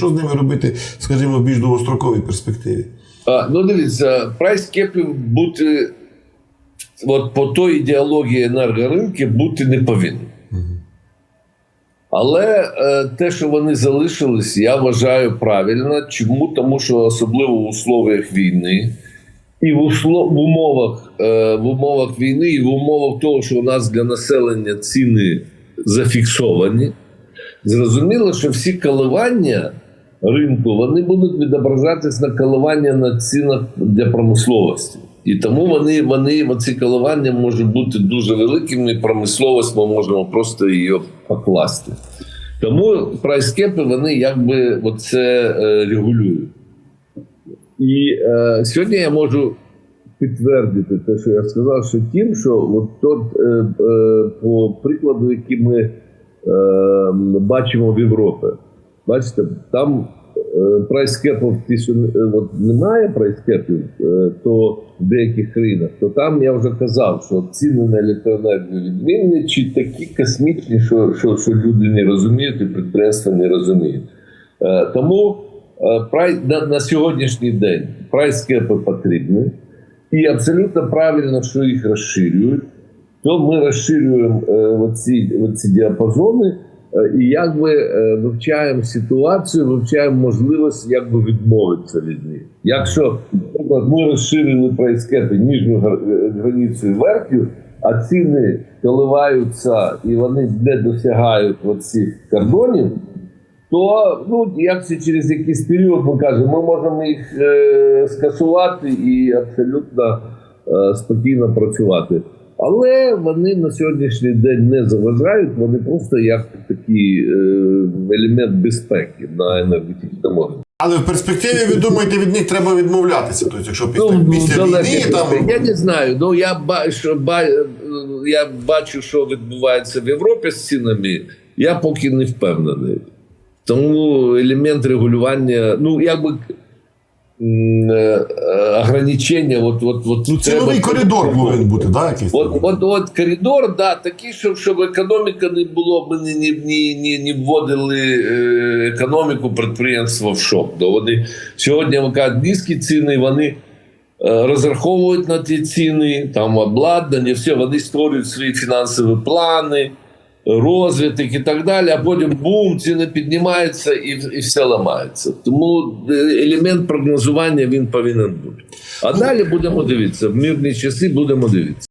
Що з ними робити, скажімо, в більш довгостроковій перспективі? А, ну дивіться, прайс кепів бути от по той ідеології енергоринки бути не повинен. Але е, те, що вони залишились, я вважаю правильно. Чому? Тому що особливо в условиях війни, і в, услов, в, умовах, е, в умовах війни, і в умовах того, що у нас для населення ціни зафіксовані, зрозуміло, що всі коливання ринку вони будуть відображатись на коливання на цінах для промисловості. І тому вони, вони ці коливання можуть бути дуже великими. і Промисловість ми можемо просто її покласти. Тому прайскепи вони якби оце е, регулюють. І е, сьогодні я можу підтвердити те, що я сказав, що тим, що от тот, е, е, по прикладу, який ми е, бачимо в Європі, бачите, там е, прайскепів, ті, е, от немає прайскепів, е, то в деяких країнах, то там я вже казав, що ціни на електроенергію відмінні чи такі космічні, що, що, що люди не розуміють і підприємства не розуміють. Е, тому е, на, сьогоднішній день прайскепи потрібні. І абсолютно правильно, що їх розширюють, то ми розширюємо е, оці діапазони і якби е, вивчаємо ситуацію, вивчаємо можливість якби відмовитися від них. Якщо наприклад, ми розширили прайскети ніжню е, границю і верхню, а ціни коливаються і вони не досягають оцих кордонів, то ну, як це через якийсь період ми кажемо, ми можемо їх е, скасувати і абсолютно е, спокійно працювати. Але вони на сьогоднішній день не заважають, вони просто як такий е, елемент безпеки на енергетичному ринку. Але в перспективі, ви думаєте, від них треба відмовлятися. Тобто, якщо після, Ну, після далеко війни там. Я не знаю. Ну я бачу, ба, я бачу, що відбувається в Європі з цінами. Я поки не впевнений. Тому елемент регулювання, ну якби е, е, ограничення, от, от, от Ну, треба- коридор повинен бути, да, якийсь? От, от, от коридор, да, такий, щоб, щоб економіка не було, ми не, не, не, не, не вводили е, економіку підприємства в шок. Ну, вони сьогодні ви кажуть, низькі ціни, вони е, розраховують на ті ціни, там обладнання, все, вони створюють свої фінансові плани, розвиток і так далі, а потім бум, ціни піднімаються і, і все ламається. Тому е, елемент прогнозування він повинен бути. А далі будемо дивитися. В мирні часи будемо дивитися.